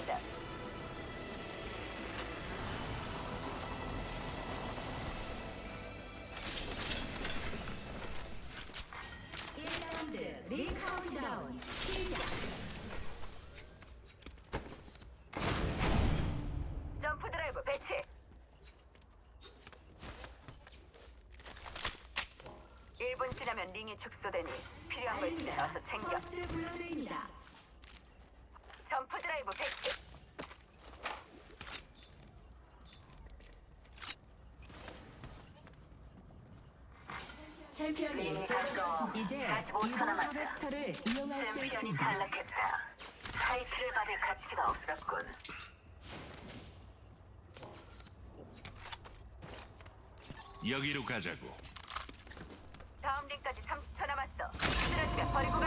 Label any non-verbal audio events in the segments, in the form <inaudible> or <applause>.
가자. 1라운드 링 카운트다운 시작 점프 드라이브 배치. 일분 지나면 링이 축소되니 필요한 거 있으면 어서 챙겨. 퍼스트 블러드입니다 점프 드라이브 배치. 챔피언이 저승 이제 이번 하베스터를 이용할 수 챔피언이 있습니다 탈락했다. 타이틀을 받을 가치가 없었군. 여기로 가자고. 다음 링까지 30초 남았어. 쓰러지면 버리고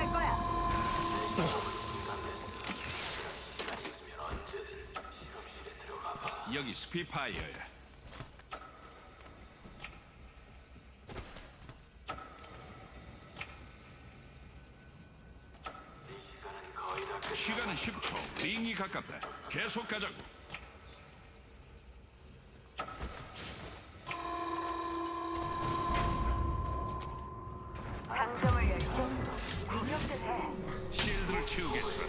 스피파이어야. 시간은 10초. 링이 가깝다. 계속 가자고. 강점을 열고 공격도 돼. 실드를 치우겠어.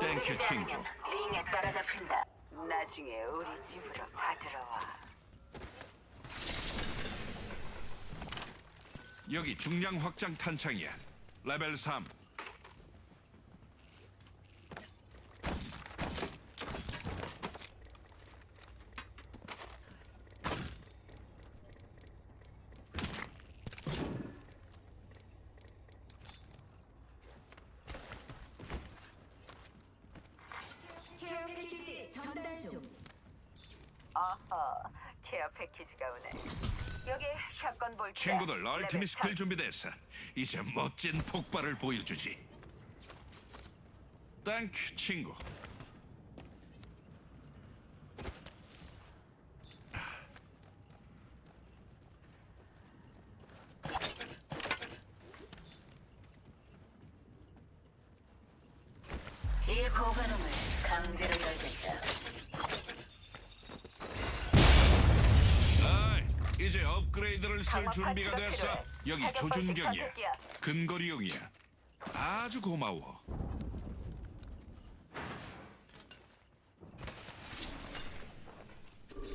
땡큐 친구. 링에 따라잡힌다. 나중에 우리 집으로 받으러 와. 여기 중량 확장 탄창이야. 레벨 3. 케어 패키지 전달 중 어허, 케어 패키지가 오네. 여기 샷건 볼트. 친구들 얼티밋 스킬 준비됐어. 이제 멋진 폭발을 보여주지. 땡큐 친구. 이 보관함을 강제로 열겠다. 이제 업그레이드를 쓸 준비가 됐어. 여기 조준경이야. 근거리용이야. 아주 고마워.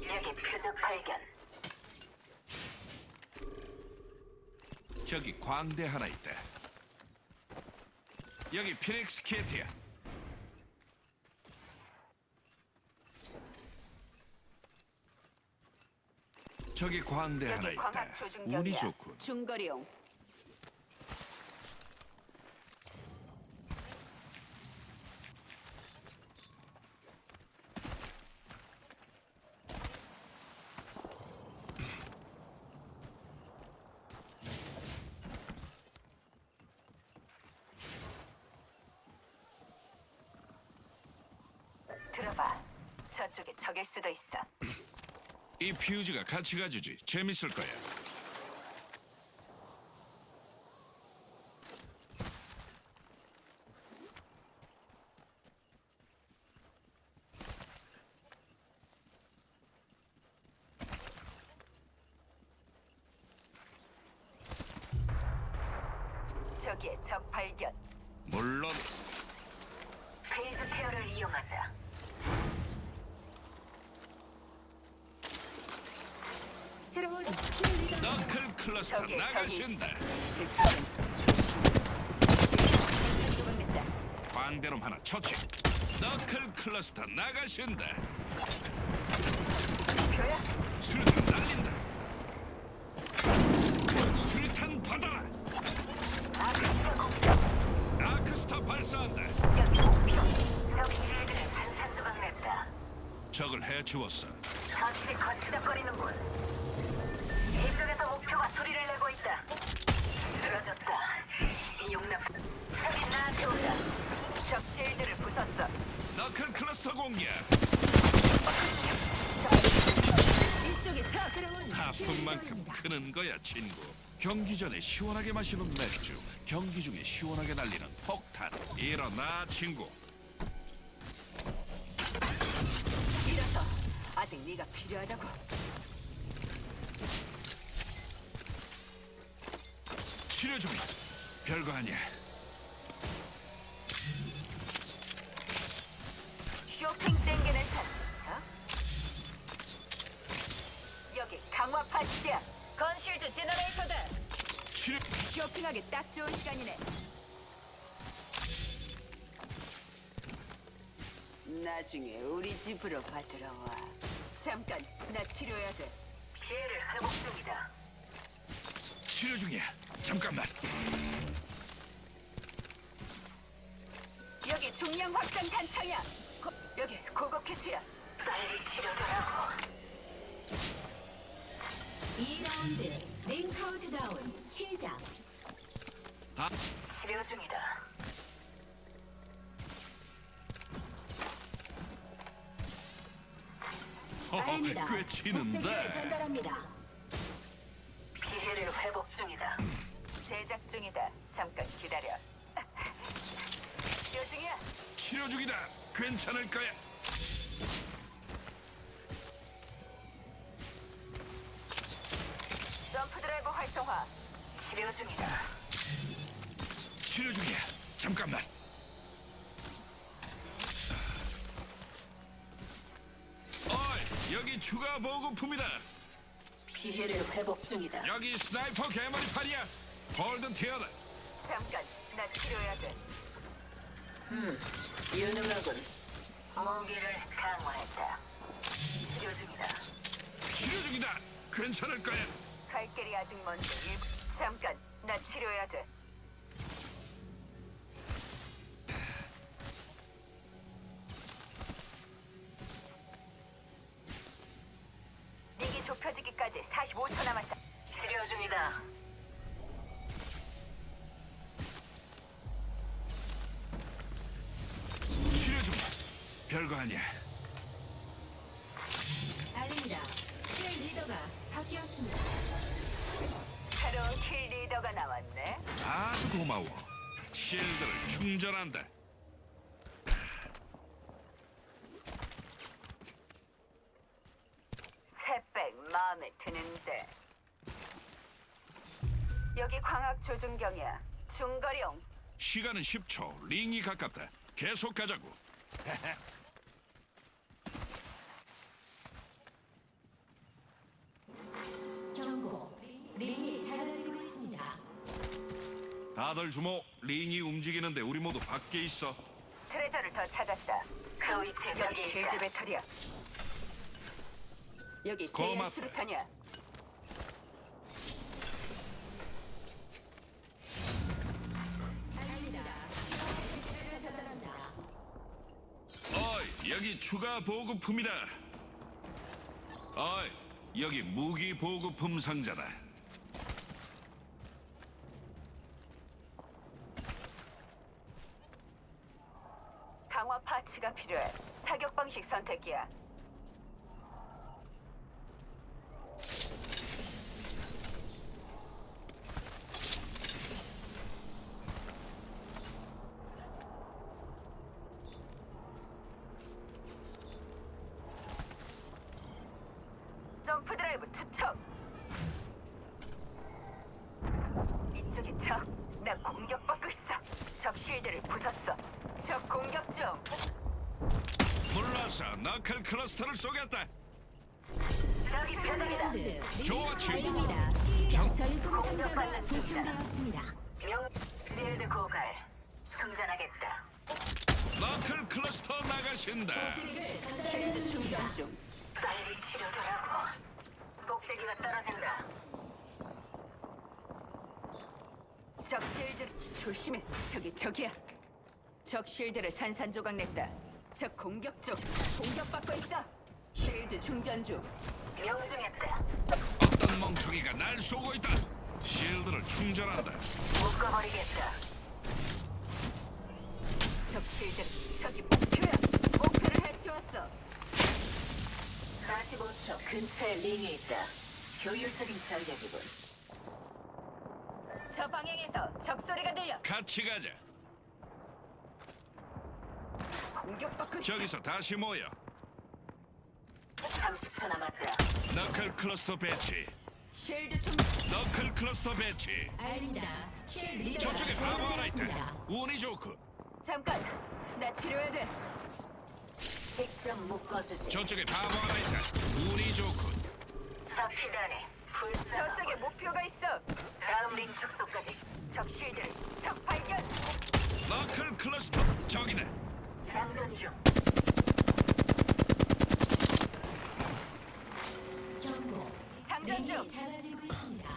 여기 표적 발견. 저기 광대 하나 있다. 여기 피닉스 키트야. 저기 광대 하나 여기 광학 있다. 조준경이야. 운이 좋군. 중거리용. 들어봐. 저쪽에 적일 수도 있어. 이 퓨즈가 같이 가주지. 재밌을 거야. 저기에 적 발견. 물론 페이즈 페어를 이용하자. 새로운 스킬 리더 너 클 클러스터 저기, 저기 나가신다. 광대놈 하나 처치. 너클 클러스터 나가신다. 표야? 수류탄 날린다. 수류탄 받아라. 아크스타 공격. 아크스타 발사한다. 여기 목표. 적 실드를 산산조각 냈다. 적을 해치웠어. 확실히 거치덕거리는군. 이쪽에서 목표가 소리를 내고 있다. 쓰러졌다. 이 용납. 적이 나한테 온다. 적 실드를 부쉈어. 너클 클러스터 공격. 이쪽에 저 새로운 아픈 만큼 크는 거야, 친구. 경기 전에 시원하게 마시는 맥주, 경기 중에 시원하게 날리는 폭탄. 일어나, 친구. 아직 네가 필요하다고. 치료 중. 별거 아니야. 쇼핑 땡기는 탓. 어? 여기 강화 파츠야. 건실드 제너레이터다. 치료. 쇼핑하기 딱 좋은 시간이네. 나중에 우리 집으로 받으러 와. 잠깐, 나 치료해야 돼. 피해를 회복 중이다. 치료 중이야. 잠깐만. 여기 중량 확장 탄창이야. 고, 여기 고급 키트야. 빨리 치료하라고. 2라운드 링 카운트다운 시작. 다 치료 중이다. 빠릅니다. 꽤 치는데. 전달합니다. 피해를 회복 중이다. 제작 중이다. 잠깐 기다려. 치료 중이야. 치료 중이다. 괜찮을 거야. 점프 드라이브 활성화. 치료 중이다. 치료 중이야. 잠깐만. 어이, 여기 추가 보급품이다. 피해를 회복 중이다. 여기 스나이퍼 개머리판이야. 골든 티어다. 잠깐, 나 치료해야 돼. 유능하군. 무기를 강화했다. 치료 중이다. 치료 중이다. 괜찮을 거야. 갈 길이 아직 먼데 일... 잠깐, 나 치료해야 돼. 아니야. 알립니다. 킬 리더가 바뀌었습니다. 새로운 킬 리더가 나왔네. 아주 고마워. 실드를 충전한다. 새백 마음에 드는데. 여기 광학 조준경이야. 중거리용. 시간은 10초. 링이 가깝다. 계속 가자고. <laughs> 다들 주목. 링이 움직이는데 우리 모두 밖에 있어. 트레저를 더 찾았다. 그 위치에 여기 적이 실드 있다. 배터리야. 여기 고맙다. 세일 수류탄이야. 어이, 여기 추가 보급품이다. 어이, 여기 무기 보급품 상자다. 강화 파츠가 필요해. 사격 방식 선택이야. 점프 드라이브 투척. 이쪽에 적. 나 공격받고 있어. 적 실드를 부쉈어. 적 공격 중. 물러서 너 클 클러스터를 쏘겠다. 저기 표정이다. 3라운드 좋아, 링 친구. 알립니다. 정- 전리품 상자가 도착되었습니다. 명 실드 고갈. 충전하겠다. 너클 클러스터 나가신다. 실드 충전 중. 빨리 치료하라고. 꼭대기가 떨어진다. 적 실드 조심해. 저기 저기야. 적 실드를 산산조각 냈다. 적 공격 중. 공격받고 있어. 실드 충전 중. 명중했다. 어떤 멍청이가 날 쏘고 있다. 실드를 충전한다. 묶어버리겠다. 적 실드 저기 목표야. 목표를 해치웠어. 45초 근처에 링이 있다. 효율적인 전략이군. 저 방향에서 적 소리가 들려. 같이 가자. 공격받고 있어. 저기서 다시 모여. 30초 남았다. 너클 클러스터 배치. 쉴드 충전. 너클 클러스터 배치. 알립니다. 킬 리더가 저쪽에 바보 하나. 있다. 운이 좋군. 잠깐. 나 치료해야 돼. 직접 묶어주지. 저쪽에 바보 하나 있다. 운이 좋군. 잡히다니. 불쌍. 저쪽에 목표가 있어. 다음 링 축소까지. 적 쉴드를 적 발견. 너클 클러스터 저기다. 장전 중. 경고. 장전 중. 작아지고 있습니다.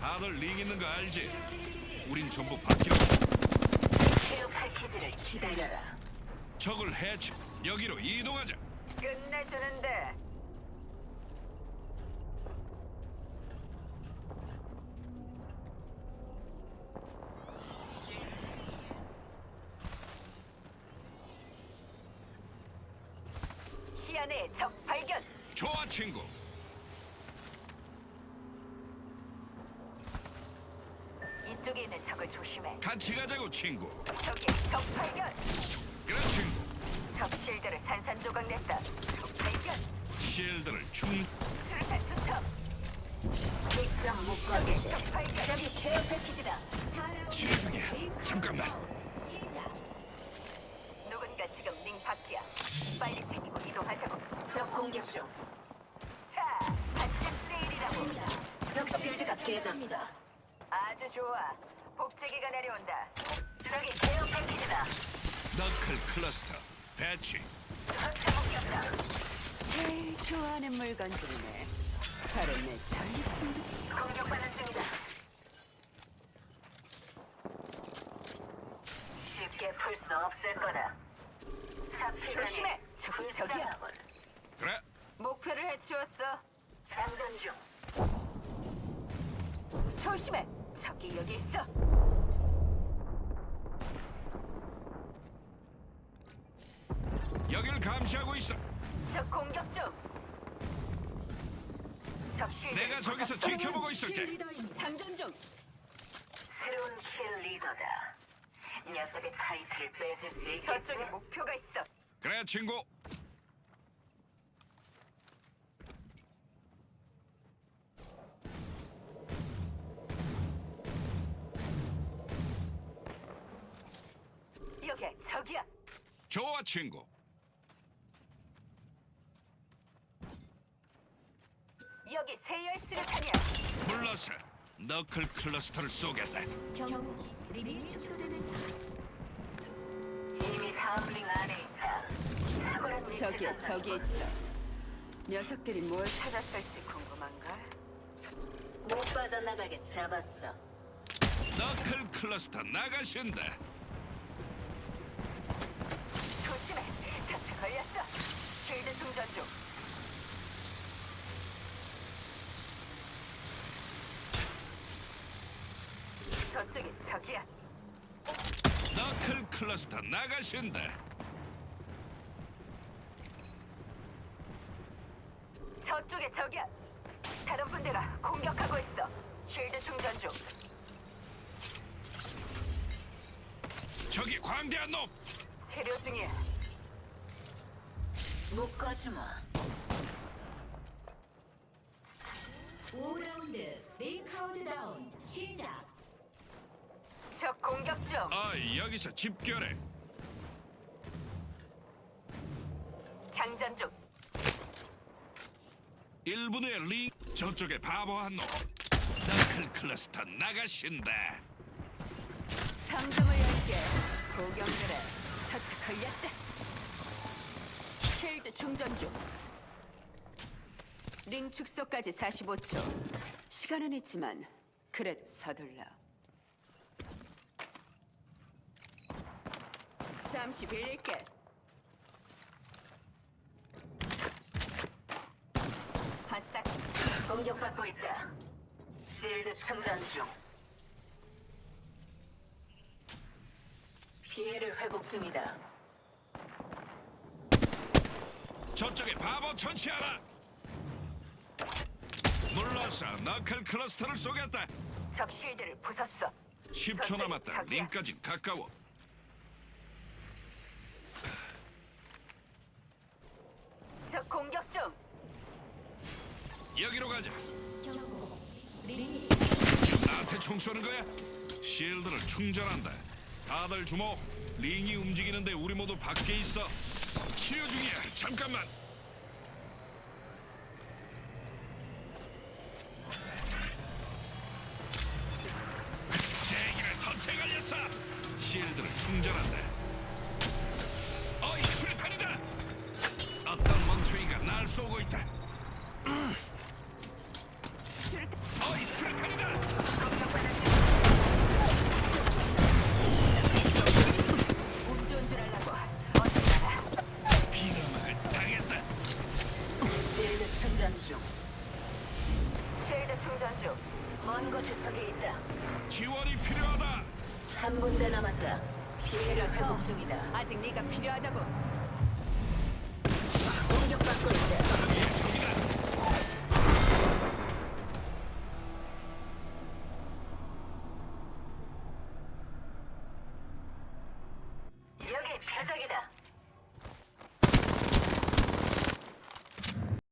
다들 링 있는 거 알지? 우린 전부 바뀌어. 케어 패키지를 기다려라. 적을 해치. 여기로 이동하자. 끝내주는데. 시야내 적 발견. 좋아 친구. 이쪽에 있는 적을 조심해. 친구. 저기 적 발견. 그래 친구. 적 실드를 산산조각 냈다. 적 발견. 실드를 충. 수류탄 투척. 직접 묶어주지. 적 발견. 저기 케어 패키지다. 치료 중이야. 잠깐만. 시작. 누군가 지금 링 밖이야. 빨리 챙기고 이동하자고. 적 공격 중. 자, 반짝 세일이라고. 적 실드가 깨졌어. 아주 좋아. 복제기가 내려온다. 저기 케어 패키지다. 너클 클러스터 배치. 목격다. 제일 좋아하는 물건들이네. 바로 내 전리품. 공격받는 중이다. 쉽게 풀 수 없을 거다. 조심해. 저기, 저기야. 불쌍하군. 그래. 목표를 해치웠어. 장전 중. 조심해. 저기 여기 있어. 여길 감시하고 있어. 적 공격 중. 적 실드. 내가 저기서 지켜보고 있을게. 장전 중. 새로운 킬 리더다. 녀석의 타이틀을 뺏을 수 있겠지? 저쪽에 목표가 있어. 그래 친구. 좋아 친구. 여기 세열 수류탄이야. 물러서. 너클 클러스터를 쏘겠다. 경고. 링이 축소됩니다. 이미 다음 링 안에 있다. 탁월한 저기 판단. 있어. 녀석들이 뭘 찾았을지 궁금한걸? 못 빠져나가게 잡았어. 너클 클러스터 나가신다. 조심해. 차트 걸렸어. 쉴드 충전 중. 저기야. 너클 클러스터 나가신다. 저쪽에 저기야. 다른 분대가 공격하고 있어. 쉴드 충전 중. 저기 광대한 놈. 세료 중이야. 묶어주마. 5라운드 링 카운트다운 시작. 적 공격 중. 아 여기서 집결해. 장전 중. 1분 후에 링 저쪽에 바보 한 놈. 너클 클러스터 나가신다. 상점을 열게. 고경들의 차트 걸렸다. 쉴드 충전 중. 링 축소까지 45초. 시간은 있지만 그래도 서둘러. 잠시 빌릴게. 바싹 공격받고 있다. 실드 충전 중. 피해를 회복 중이다. 저쪽에 바보 처치하라. 물러서 너클 클러스터를 쏘겠다. 적 실드를 부쉈어. 10초 남았다. 링까진 가까워. 적 공격 중. 여기로 가자. 경고. 링이 지금 나한테 총 쏘는 거야? 실드를 충전한다. 다들 주목. 링이 움직이는데 우리 모두 밖에 있어. 치료 중이야. 잠깐만. 제기를 덫에 걸렸어. 실드를 충전한다. 충전 중. 쉴드 충전 중. 먼 곳에 적이 있다. 지원이 필요하다. 한 군데 남았다. 피해를 회복 중이다. 아직 네가 필요하다고. 공격받고 있다.